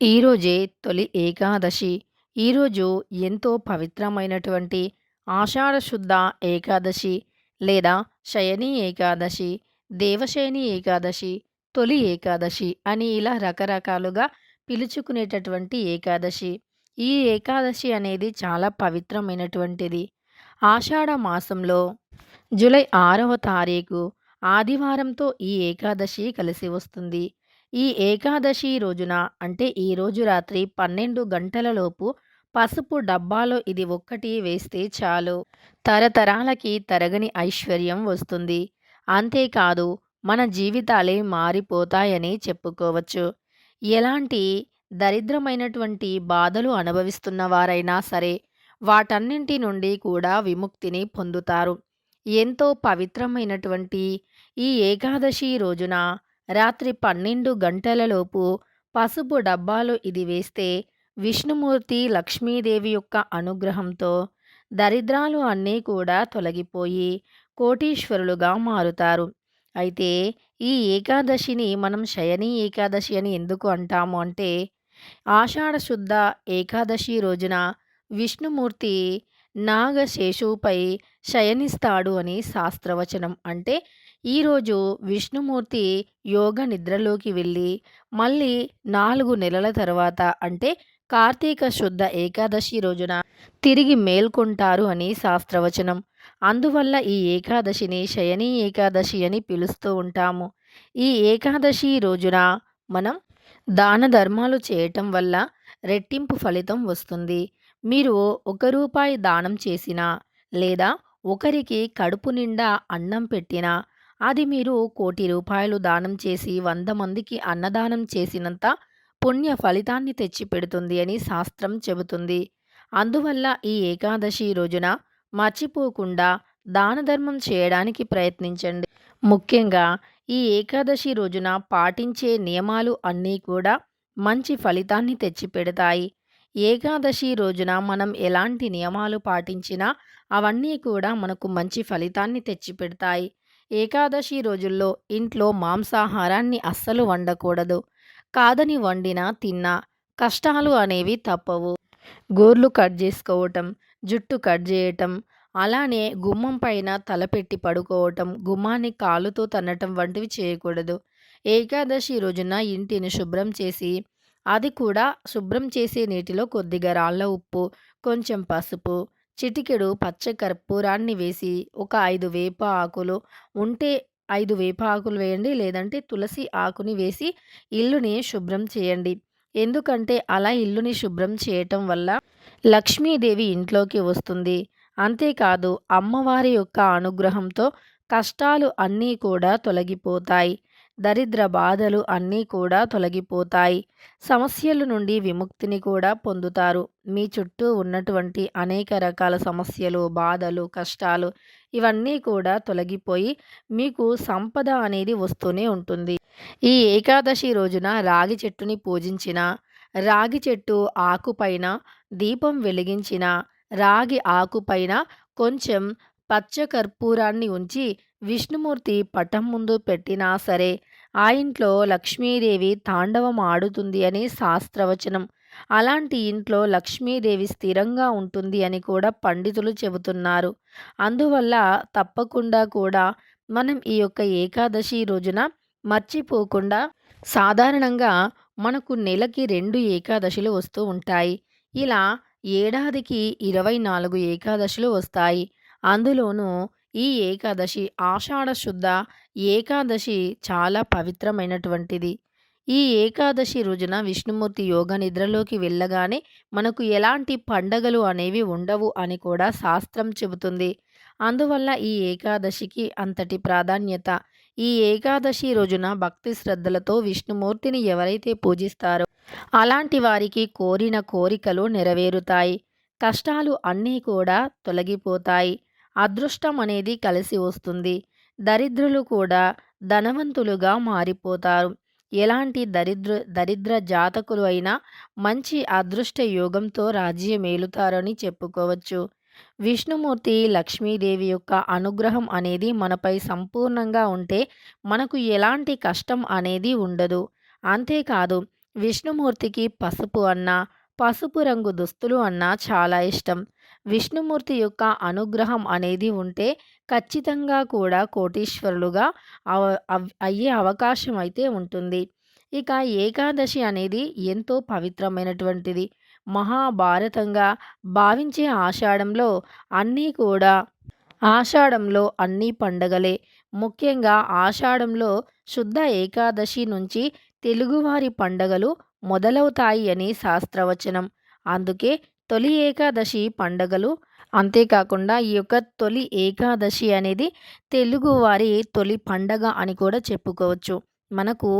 ఈరోజే తొలి ఏకాదశి. ఈరోజు ఎంతో పవిత్రమైనటువంటి ఆషాఢశుద్ధ ఏకాదశి లేదా శయని ఏకాదశి, దేవశయని ఏకాదశి, తొలి ఏకాదశి అని ఇలా రకరకాలుగా పిలుచుకునేటటువంటి ఏకాదశి. ఈ ఏకాదశి అనేది చాలా పవిత్రమైనటువంటిది. ఆషాఢ మాసంలో జూలై ఆరవ తారీఖు ఆదివారంతో ఈ ఏకాదశి కలిసి వస్తుంది. ఈ ఏకాదశి రోజున అంటే ఈరోజు రాత్రి 12 గంటలలోపు పసుపు డబ్బాలో ఇది ఒక్కటి వేస్తే చాలు తరతరాలకి తరగని ఐశ్వర్యం వస్తుంది. అంతేకాదు మన జీవితాలే మారిపోతాయని చెప్పుకోవచ్చు. ఎలాంటి దరిద్రమైనటువంటి బాధలు అనుభవిస్తున్న వారైనా సరే వాటన్నింటి నుండి కూడా విముక్తిని పొందుతారు. ఎంతో పవిత్రమైనటువంటి ఈ ఏకాదశి రోజున రాత్రి 12 గంటలలోపు పసుపు డబ్బాలో ఇది వేస్తే విష్ణుమూర్తి, లక్ష్మీదేవి యొక్క అనుగ్రహంతో దరిద్రాలు అన్నీ కూడా తొలగిపోయి కోటీశ్వరులుగా మారుతారు. అయితే ఈ ఏకాదశిని మనం శయని ఏకాదశి అని ఎందుకు అంటాము అంటే ఆషాఢశుద్ధ ఏకాదశి రోజున విష్ణుమూర్తి నాగశేషువుపై శయనిస్తాడు అని శాస్త్రవచనం. అంటే ఈరోజు విష్ణుమూర్తి యోగ నిద్రలోకి వెళ్ళి మళ్ళీ నాలుగు నెలల తర్వాత అంటే కార్తీక శుద్ధ ఏకాదశి రోజున తిరిగి మేల్కొంటారు అని శాస్త్రవచనం. అందువల్ల ఈ ఏకాదశిని శయని ఏకాదశి అని పిలుస్తూ ఉంటాము. ఈ ఏకాదశి రోజున మనం దాన ధర్మాలు చేయటం వల్ల రెట్టింపు ఫలితం వస్తుంది. మీరు ఒక రూపాయి దానం చేసినా లేదా ఒకరికి కడుపు నిండా అన్నం పెట్టినా అది మీరు కోటి రూపాయలు దానం చేసి వంద మందికి అన్నదానం చేసినంత పుణ్య ఫలితాన్ని తెచ్చిపెడుతుంది అని శాస్త్రం చెబుతుంది. అందువల్ల ఈ ఏకాదశి రోజున మర్చిపోకుండా దానధర్మం చేయడానికి ప్రయత్నించండి. ముఖ్యంగా ఈ ఏకాదశి రోజున పాటించే నియమాలు అన్నీ కూడా మంచి ఫలితాన్ని తెచ్చిపెడతాయి. ఏకాదశి రోజున మనం ఎలాంటి నియమాలు పాటించినా అవన్నీ కూడా మనకు మంచి ఫలితాన్ని తెచ్చిపెడతాయి. ఏకాదశి రోజుల్లో ఇంట్లో మాంసాహారాన్ని అస్సలు వండకూడదు. కాదని వండినా తిన్నా కష్టాలు అనేవి తప్పవు. గోర్లు కట్ చేసుకోవటం, జుట్టు కట్ చేయటం, అలానే గుమ్మం పైన తలపెట్టి పడుకోవటం, గుమ్మాన్ని కాలుతో తన్నటం వంటివి చేయకూడదు. ఏకాదశి రోజున ఇంటిని శుభ్రం చేసి అది కూడా శుభ్రం చేసే నీటిలో కొద్దిగా రాళ్ళ ఉప్పు, కొంచెం పసుపు, చిటికెడు పచ్చ కర్పూరాన్ని వేసి ఒక ఐదు వేప ఆకులు ఉంటే ఐదు వేప ఆకులు వేయండి. లేదంటే తులసి ఆకుని వేసి ఇల్లుని శుభ్రం చేయండి. ఎందుకంటే అలా ఇల్లుని శుభ్రం చేయటం వల్ల లక్ష్మీదేవి ఇంట్లోకి వస్తుంది. అంతేకాదు అమ్మవారి యొక్క అనుగ్రహంతో కష్టాలు అన్నీ కూడా తొలగిపోతాయి. దరిద్ర బాధలు అన్నీ కూడా తొలగిపోతాయి. సమస్యల నుండి విముక్తిని కూడా పొందుతారు. మీ చుట్టూ ఉన్నటువంటి అనేక రకాల సమస్యలు, బాధలు, కష్టాలు ఇవన్నీ కూడా తొలగిపోయి మీకు సంపద అనేది వస్తూనే ఉంటుంది. ఈ ఏకాదశి రోజున రాగి చెట్టుని పూజించిన రాగి చెట్టు ఆకుపైన దీపం వెలిగించిన రాగి ఆకుపైన కొంచెం పచ్చ కర్పూరాన్ని ఉంచి విష్ణుమూర్తి పటం ముందు పెట్టినా సరే ఆ ఇంట్లో లక్ష్మీదేవి తాండవం ఆడుతుంది అని శాస్త్రవచనం. అలాంటి ఇంట్లో లక్ష్మీదేవి స్థిరంగా ఉంటుంది అని కూడా పండితులు చెబుతున్నారు. అందువల్ల తప్పకుండా కూడా మనం ఈ యొక్క ఏకాదశి రోజున మర్చిపోకుండా సాధారణంగా మనకు నెలకి రెండు ఏకాదశులు వస్తూ ఉంటాయి. ఇలా ఏడాదికి 24 ఏకాదశులు వస్తాయి. అందులోనూ ఈ ఏకాదశి ఆషాఢ శుద్ధ ఏకాదశి చాలా పవిత్రమైనటువంటిది. ఈ ఏకాదశి రోజున విష్ణుమూర్తి యోగ నిద్రలోకి వెళ్ళగానే మనకు ఎలాంటి పండగలు అనేవి ఉండవు అని కూడా శాస్త్రం చెబుతుంది. అందువల్ల ఈ ఏకాదశికి అంతటి ప్రాధాన్యత. ఈ ఏకాదశి రోజున భక్తి శ్రద్ధలతో విష్ణుమూర్తిని ఎవరైతే పూజిస్తారో అలాంటి వారికి కోరిన కోరికలు నెరవేరుతాయి. కష్టాలు అన్నీ కూడా తొలగిపోతాయి. అదృష్టం అనేది కలిసి వస్తుంది. దరిద్రులు కూడా ధనవంతులుగా మారిపోతారు. ఎలాంటి దరిద్ర దరిద్ర జాతకులు అయినా మంచి అదృష్ట యోగంతో రాజ్యమేలుతారని చెప్పుకోవచ్చు. విష్ణుమూర్తి, లక్ష్మీదేవి యొక్క అనుగ్రహం అనేది మనపై సంపూర్ణంగా ఉంటే మనకు ఎలాంటి కష్టం అనేది ఉండదు. అంతేకాదు విష్ణుమూర్తికి పసుపు అన్నా, పసుపు రంగు దుస్తులు అన్నా చాలా ఇష్టం. విష్ణుమూర్తి యొక్క అనుగ్రహం అనేది ఉంటే ఖచ్చితంగా కూడా కోటీశ్వరులుగా అవ అవ్ అయ్యే అవకాశం అయితే ఉంటుంది. ఇక ఏకాదశి అనేది ఎంతో పవిత్రమైనటువంటిది. మహాభారతంగా భావించే ఆషాఢంలో అన్నీ కూడా ఆషాఢంలో అన్నీ పండగలే. ముఖ్యంగా ఆషాఢంలో శుద్ధ ఏకాదశి నుంచి తెలుగువారి పండగలు మొదలవుతాయి అని శాస్త్రవచనం. అందుకే తొలి ఏకాదశి పండగలు అంతేకాకుండా ఈ యొక్క తొలి ఏకాదశి అనేది తెలుగువారి తొలి పండగ అని కూడా చెప్పుకోవచ్చు. మనకు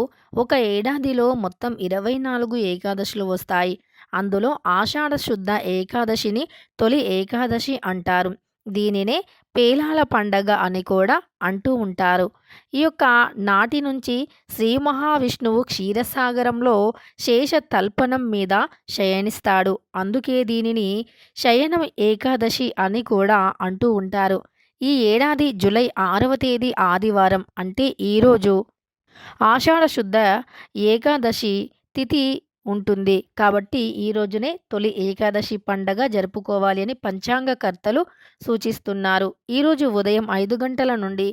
ఒక ఏడాదిలో మొత్తం 24 ఏకాదశులు వస్తాయి. అందులో ఆషాఢ శుద్ధ ఏకాదశిని తొలి ఏకాదశి అంటారు. దీనినే పేలాల పండగ అని కూడా అంటూ ఉంటారు. ఈ యొక్క నాటి నుంచి శ్రీ మహావిష్ణువు క్షీరసాగరంలో శేష తల్పనం మీద శయనిస్తాడు. అందుకే దీనిని శయనం ఏకాదశి అని కూడా అంటూ ఉంటారు. ఈ ఏడాది జూలై ఆరవ తేదీ ఆదివారం అంటే ఈరోజు ఆషాఢ శుద్ధ ఏకాదశి తిథి ఉంటుంది. కాబట్టి ఈ రోజునే తొలి ఏకాదశి పండగ జరుపుకోవాలి అని పంచాంగకర్తలు సూచిస్తున్నారు. ఈరోజు ఉదయం ఐదు గంటల నుండి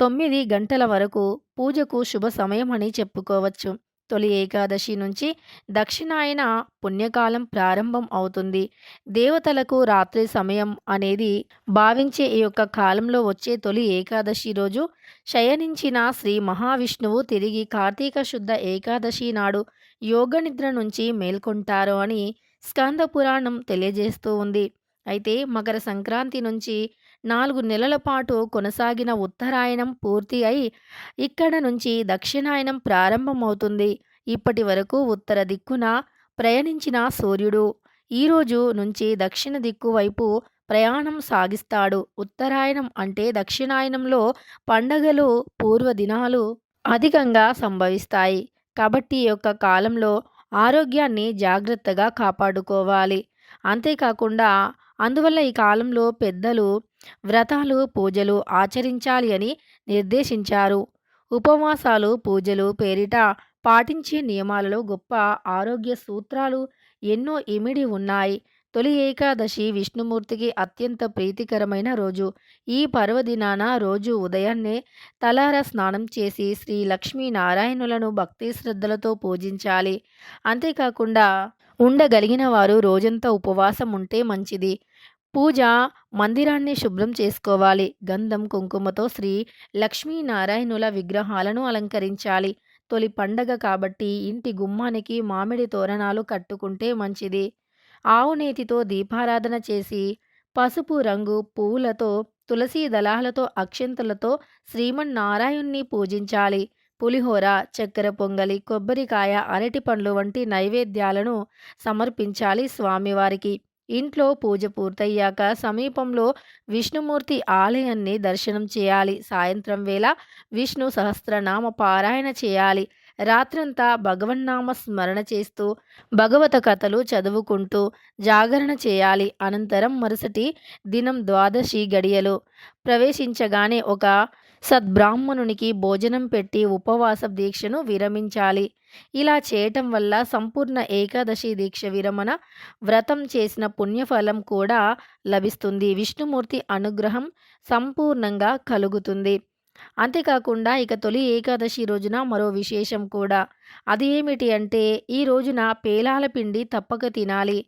తొమ్మిది గంటల వరకు పూజకు శుభ సమయం అని చెప్పుకోవచ్చు. తొలి ఏకాదశి నుంచి దక్షిణాయన పుణ్యకాలం ప్రారంభం అవుతుంది. దేవతలకు రాత్రి సమయం అనేది భావించే ఈ యొక్క కాలంలో వచ్చే తొలి ఏకాదశి రోజు శయనించిన శ్రీ మహావిష్ణువు తిరిగి కార్తీక శుద్ధ ఏకాదశి నాడు యోగనిద్ర నుంచి మేల్కొంటారు అని స్కంద పురాణం తెలియజేస్తూ ఉంది. అయితే మకర సంక్రాంతి నుంచి నాలుగు నెలల పాటు కొనసాగిన ఉత్తరాయణం పూర్తి అయి ఇక్కడ నుంచి దక్షిణాయనం ప్రారంభమవుతుంది. ఇప్పటి వరకు ఉత్తర దిక్కున ప్రయాణించిన సూర్యుడు ఈరోజు నుంచి దక్షిణ దిక్కు వైపు ప్రయాణం సాగిస్తాడు. ఉత్తరాయణం అంటే దక్షిణాయనంలో పండగలు పూర్వదినాలు అధికంగా సంభవిస్తాయి. కాబట్టి ఈ యొక్క కాలంలో ఆరోగ్యాన్ని జాగ్రత్తగా కాపాడుకోవాలి. అంతేకాకుండా అందువల్ల ఈ కాలంలో పెద్దలు వ్రతాలు, పూజలు ఆచరించాలి అని నిర్దేశించారు. ఉపవాసాలు, పూజలు పేరిట పాటించే నియమాలలో గొప్ప ఆరోగ్య సూత్రాలు ఎన్నో ఇమిడి ఉన్నాయి. తొలి ఏకాదశి విష్ణుమూర్తికి అత్యంత ప్రీతికరమైన రోజు. ఈ పర్వదినాన రోజు ఉదయాన్నే తలారా స్నానం చేసి శ్రీ లక్ష్మీనారాయణులను భక్తి శ్రద్ధలతో పూజించాలి. అంతేకాకుండా ఉండగలిగిన వారు రోజంతా ఉపవాసం ఉంటే మంచిది. పూజ మందిరాన్ని శుభ్రం చేసుకోవాలి. గంధం, కుంకుమతో శ్రీ లక్ష్మీనారాయణుల విగ్రహాలను అలంకరించాలి. తొలి పండగ కాబట్టి ఇంటి గుమ్మానికి మామిడి తోరణాలు కట్టుకుంటే మంచిది. ఆవు నేతితో దీపారాధన చేసి పసుపు రంగు పువ్వులతో, తులసీ దళాలతో, అక్షంతలతో శ్రీమన్నారాయణున్ని పూజించాలి. పులిహోర, చక్కెర పొంగలి, కొబ్బరికాయ, అరటిపండ్లు వంటి నైవేద్యాలను సమర్పించాలి స్వామివారికి. ఇంట్లో పూజ పూర్తయ్యాక సమీపంలో విష్ణుమూర్తి ఆలయాన్ని దర్శనం చేయాలి. సాయంత్రం వేళ విష్ణు సహస్రనామ పారాయణ చేయాలి. రాత్రంతా భగవన్నామ స్మరణ చేస్తూ భగవత కథలు చదువుకుంటూ జాగరణ చేయాలి. అనంతరం మరుసటి దినం ద్వాదశి గడియలు ప్రవేశించగానే ఒక సద్బ్రాహ్మణునికి భోజనం పెట్టి ఉపవాస దీక్షను విరమించాలి. ఇలా చేయటం వల్ల సంపూర్ణ ఏకాదశి దీక్ష విరమణ వ్రతం చేసిన పుణ్యఫలం కూడా లభిస్తుంది. విష్ణుమూర్తి అనుగ్రహం సంపూర్ణంగా కలుగుతుంది. అంతేకాకుండా ఇక తొలి ఏకాదశి రోజున మరో విశేషం కూడా. అది ఏమిటి అంటే ఈ రోజున పేలాల పిండి తప్పక తినాలి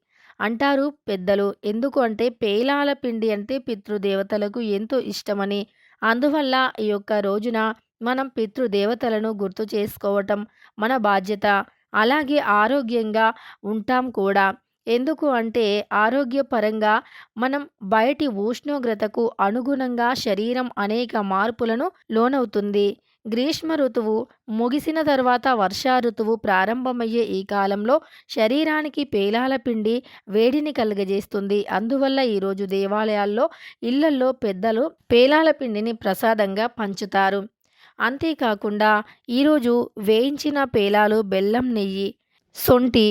అంటారు పెద్దలు. ఎందుకు అంటే పేలాల పిండి అంటే పితృదేవతలకు ఎంతో ఇష్టమని. అందువల్ల ఈ యొక్క రోజున మనం పితృదేవతలను గుర్తు చేసుకోవటం మన బాధ్యత. అలాగే ఆరోగ్యంగా ఉంటాం కూడా. ఎందుకు అంటే ఆరోగ్యపరంగా మనం బయటి ఉష్ణోగ్రతకు అనుగుణంగా శరీరం అనేక మార్పులను లోనవుతుంది. గ్రీష్మ ఋతువు ముగిసిన తర్వాత వర్షా ఋతువు ప్రారంభమయ్యే ఈ కాలంలో శరీరానికి పేలాల పిండి వేడిని కలుగజేస్తుంది. అందువల్ల ఈరోజు దేవాలయాల్లో, ఇళ్ళల్లో పెద్దలు పేలాల పిండిని ప్రసాదంగా పంచుతారు. అంతేకాకుండా ఈరోజు వేయించిన పేలాలు బెల్లం, నెయ్యి, సొంఠి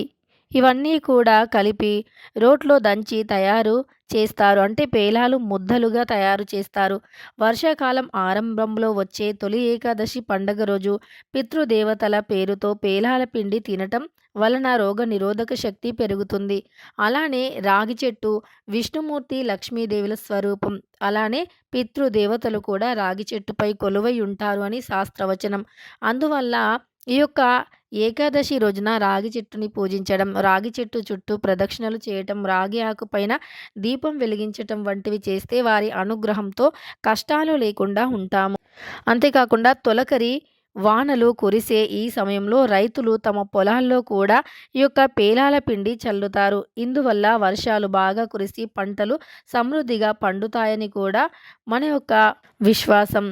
ఇవన్నీ కూడా కలిపి రోట్లో దంచి తయారు చేస్తారు. అంటే పేలాలు ముద్దలుగా తయారు చేస్తారు. వర్షాకాలం ఆరంభంలో వచ్చే తొలి ఏకాదశి పండగ రోజు పితృదేవతల పేరుతో పేలాల పిండి తినటం వలన రోగ నిరోధక శక్తి పెరుగుతుంది. అలానే రాగి చెట్టు విష్ణుమూర్తి, లక్ష్మీదేవుల స్వరూపం. అలానే పితృదేవతలు కూడా రాగి చెట్టుపై కొలువై ఉంటారు అని శాస్త్రవచనం. అందువల్ల ఈ యొక్క ఏకాదశి రోజున రాగి చెట్టుని పూజించడం, రాగి చెట్టు చుట్టూ ప్రదక్షిణలు చేయటం, రాగి ఆకు పైన దీపం వెలిగించటం వంటివి చేస్తే వారి అనుగ్రహంతో కష్టాలు లేకుండా ఉంటాము. అంతేకాకుండా తొలకరి వానలు కురిసే ఈ సమయంలో రైతులు తమ పొలాల్లో కూడా ఈ యొక్క పేలాల పిండి చల్లుతారు. ఇందువల్ల వర్షాలు బాగా కురిసి పంటలు సమృద్ధిగా పండుతాయని కూడా మన యొక్క విశ్వాసం.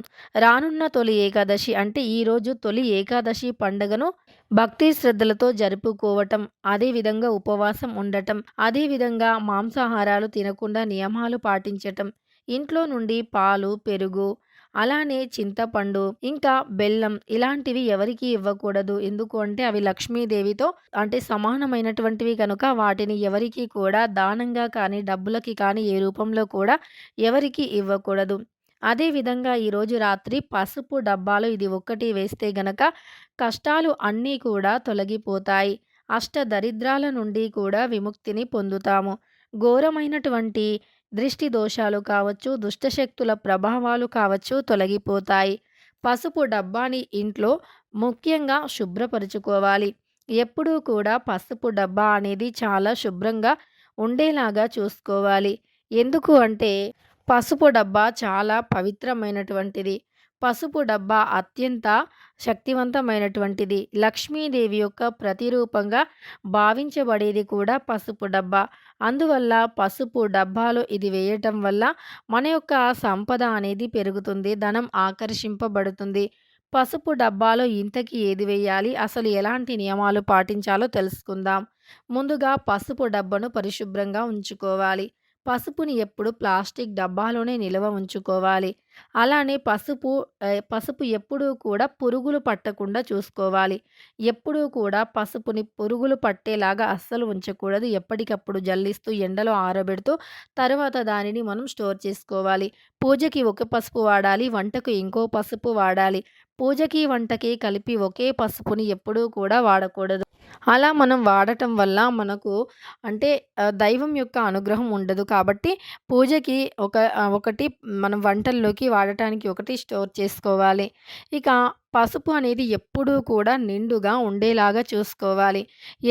రానున్న తొలి ఏకాదశి అంటే ఈరోజు తొలి ఏకాదశి పండగను భక్తి శ్రద్ధలతో జరుపుకోవటం, అదేవిధంగా ఉపవాసం ఉండటం, అదేవిధంగా మాంసాహారాలు తినకుండా నియమాలు పాటించటం, ఇంట్లో నుండి పాలు, పెరుగు అలానే చింతపండు, ఇంకా బెల్లం ఇలాంటివి ఎవరికీ ఇవ్వకూడదు. ఎందుకు అంటే అవి లక్ష్మీదేవితో అంటే సమానమైనటువంటివి కనుక వాటిని ఎవరికి కూడా దానంగా కానీ, డబ్బులకి కానీ ఏ రూపంలో కూడా ఎవరికి ఇవ్వకూడదు. అదేవిధంగా ఈరోజు రాత్రి పసుపు డబ్బాలో ఇది ఒక్కటి వేస్తే గనక కష్టాలు అన్నీ కూడా తొలగిపోతాయి. అష్ట దరిద్రాల నుండి కూడా విముక్తిని పొందుతాము. ఘోరమైనటువంటి దృష్టి దోషాలు కావచ్చు, దుష్టశక్తుల ప్రభావాలు కావచ్చు తొలగిపోతాయి. పసుపు డబ్బాని ఇంట్లో ముఖ్యంగా శుభ్రపరుచుకోవాలి. ఎప్పుడూ కూడా పసుపు డబ్బా అనేది చాలా శుభ్రంగా ఉండేలాగా చూసుకోవాలి. ఎందుకు అంటే పసుపు డబ్బా చాలా పవిత్రమైనటువంటిది. పసుపు డబ్బా అత్యంత శక్తివంతమైనటువంటిది. లక్ష్మీదేవి యొక్క ప్రతిరూపంగా భావించబడేది కూడా పసుపు డబ్బా. అందువల్ల పసుపు డబ్బాలో ఇది వేయటం వల్ల మన యొక్క సంపద అనేది పెరుగుతుంది. ధనం ఆకర్షింపబడుతుంది. పసుపు డబ్బాలో ఇంతకీ ఏది వేయాలి? అసలు ఎలాంటి నియమాలు పాటించాలో తెలుసుకుందాం. ముందుగా పసుపు డబ్బాను పరిశుభ్రంగా ఉంచుకోవాలి. పసుపుని ఎప్పుడు ప్లాస్టిక్ డబ్బాలోనే నిల్వ ఉంచుకోవాలి. అలానే పసుపు పసుపు ఎప్పుడూ కూడా పురుగులు పట్టకుండా చూసుకోవాలి. ఎప్పుడూ కూడా పసుపుని పురుగులు పట్టేలాగా అస్సలు ఉంచకూడదు. ఎప్పటికప్పుడు జల్లిస్తూ, ఎండలో ఆరబెడుతూ తర్వాత దానిని మనం స్టోర్ చేసుకోవాలి. పూజకి ఒక పసుపు వాడాలి. వంటకు ఇంకో పసుపు వాడాలి. పూజకి, వంటకి కలిపి ఒకే పసుపుని ఎప్పుడూ కూడా వాడకూడదు. అలా మనం వాడటం వల్ల మనకు అంటే దైవం యొక్క అనుగ్రహం ఉండదు. కాబట్టి పూజకి ఒక ఒకటి మనం వంటల్లోకి వాడటానికి ఒకటి స్టోర్ చేసుకోవాలి. ఇక పసుపు అనేది ఎప్పుడూ కూడా నిండుగా ఉండేలాగా చూసుకోవాలి.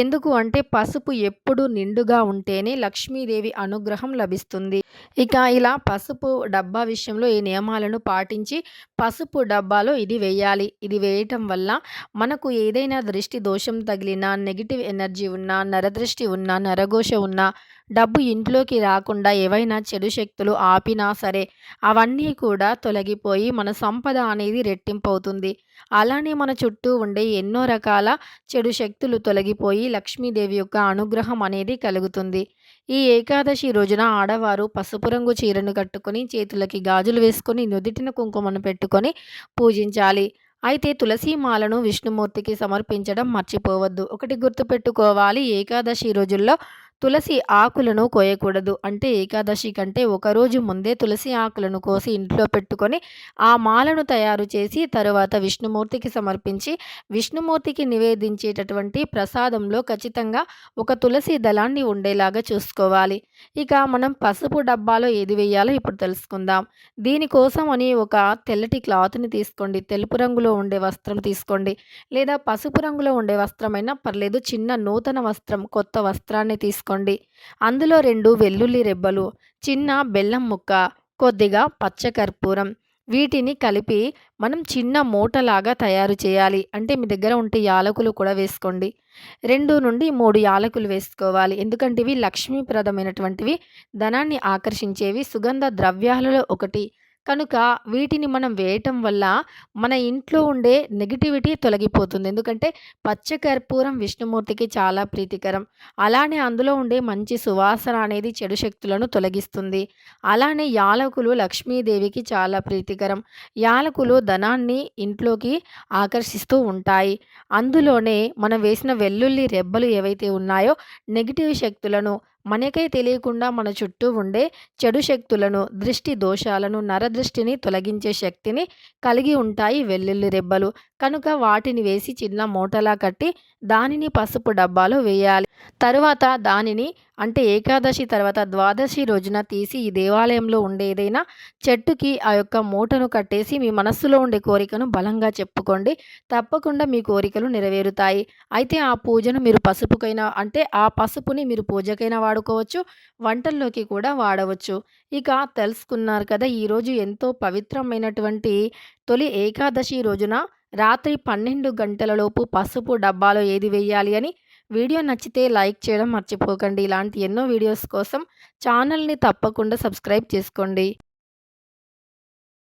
ఎందుకు అంటే పసుపు ఎప్పుడు నిండుగా ఉంటేనే లక్ష్మీదేవి అనుగ్రహం లభిస్తుంది. ఇక ఇలా పసుపు డబ్బా విషయంలో ఈ నియమాలను పాటించి పసుపు డబ్బాలో ఇది వేయాలి. ఇది వేయటం వల్ల మనకు ఏదైనా దృష్టి దోషం తగిలినా, నెగిటివ్ ఎనర్జీ ఉన్నా, నరదృష్టి ఉన్నా, నరఘోష ఉన్నా, డబ్బు ఇంట్లోకి రాకుండా ఏవైనా చెడు శక్తులు ఆపినా సరే అవన్నీ కూడా తొలగిపోయి మన సంపద అనేది రెట్టింపు అవుతుంది అలానే మన చుట్టూ ఉండే ఎన్నో రకాల చెడు శక్తులు తొలగిపోయి లక్ష్మీదేవి యొక్క అనుగ్రహం అనేది కలుగుతుంది. ఈ ఏకాదశి రోజున ఆడవారు పసుపు రంగు చీరను కట్టుకొని, చేతులకి గాజులు వేసుకొని, నుదిటిన కుంకుమను పెట్టుకొని పూజించాలి. అయితే తులసి మాలను విష్ణుమూర్తికి సమర్పించడం మర్చిపోవద్దు. ఒకటి గుర్తుపెట్టుకోవాలి ఏకాదశి రోజుల్లో తులసి ఆకులను కోయకూడదు. అంటే ఏకాదశి కంటే ఒకరోజు ముందే తులసి ఆకులను కోసి ఇంట్లో పెట్టుకొని, ఆ మాలను తయారు చేసి తరువాత విష్ణుమూర్తికి సమర్పించి, విష్ణుమూర్తికి నివేదించేటటువంటి ప్రసాదంలో ఖచ్చితంగా ఒక తులసి దళాన్ని ఉండేలాగా చూసుకోవాలి. ఇక మనం పసుపు డబ్బాలో ఏది వేయాలో ఇప్పుడు తెలుసుకుందాం. దీనికోసం అని ఒక తెల్లటి క్లాత్‌ని తీసుకోండి. తెలుపు రంగులో ఉండే వస్త్రం తీసుకోండి. లేదా పసుపు రంగులో ఉండే వస్త్రమైనా పర్లేదు. చిన్న నూతన వస్త్రం, కొత్త వస్త్రాన్ని తీసుకోండి. అందులో రెండు వెల్లుల్లి రెబ్బలు, చిన్న బెల్లం ముక్క, కొద్దిగా పచ్చకర్పూరం వీటిని కలిపి మనం చిన్న మూటలాగా తయారు చేయాలి. అంటే మీ దగ్గర ఉంటే యాలకులు కూడా వేసుకోండి. 2-3 యాలకులు వేసుకోవాలి. ఎందుకంటే ఇవి లక్ష్మీప్రదమైనటువంటివి, ధనాన్ని ఆకర్షించేవి, సుగంధ ద్రవ్యాలలో ఒకటి. కనుక వీటిని మనం వేయటం వల్ల మన ఇంట్లో ఉండే నెగిటివిటీ తొలగిపోతుంది. ఎందుకంటే పచ్చకర్పూరం విష్ణుమూర్తికి చాలా ప్రీతికరం. అలానే అందులో ఉండే మంచి సువాసన అనేది చెడు శక్తులను తొలగిస్తుంది. అలానే యాలకులు లక్ష్మీదేవికి చాలా ప్రీతికరం. యాలకులు ధనాన్ని ఇంట్లోకి ఆకర్షిస్తూ ఉంటాయి. అందులోనే మనం వేసిన వెల్లుల్లి రెబ్బలు ఏవైతే ఉన్నాయో నెగిటివ్ శక్తులను, మనకై తెలియకుండా మన చుట్టూ ఉండే చెడు శక్తులను దృష్టి దోషాలను నరదృష్టిని తొలగించే శక్తిని కలిగి ఉంటాయి వెల్లుల్లి రెబ్బలు. కనుక వాటిని వేసి చిన్న మూటలా కట్టి దానిని పసుపు డబ్బాలో వేయాలి. తరువాత దానిని అంటే ఏకాదశి తర్వాత ద్వాదశి రోజున తీసి ఈ దేవాలయంలో ఉండే ఏదైనా చెట్టుకి ఆ యొక్క మూటను కట్టేసి మీ మనస్సులో ఉండే కోరికను బలంగా చెప్పుకోండి. తప్పకుండా మీ కోరికలు నెరవేరుతాయి. అయితే ఆ పూజను మీరు పసుపుకైనా అంటే ఆ పసుపుని మీరు పూజకైనా వాడుకోవచ్చు వంటల్లోకి కూడా వాడవచ్చు. ఇక తెలుసుకున్నారు కదా ఈరోజు ఎంతో పవిత్రమైనటువంటి తొలి ఏకాదశి రోజున రాత్రి పన్నెండు గంటలలోపు పసుపు డబ్బాలో ఏది వేయాలి అని వీడియో నచ్చితే లైక్ చేయడం మర్చిపోకండి. ఇలాంటి ఎన్నో వీడియోస్ కోసం ఛానల్ని తప్పకుండా సబ్స్క్రైబ్ చేసుకోండి.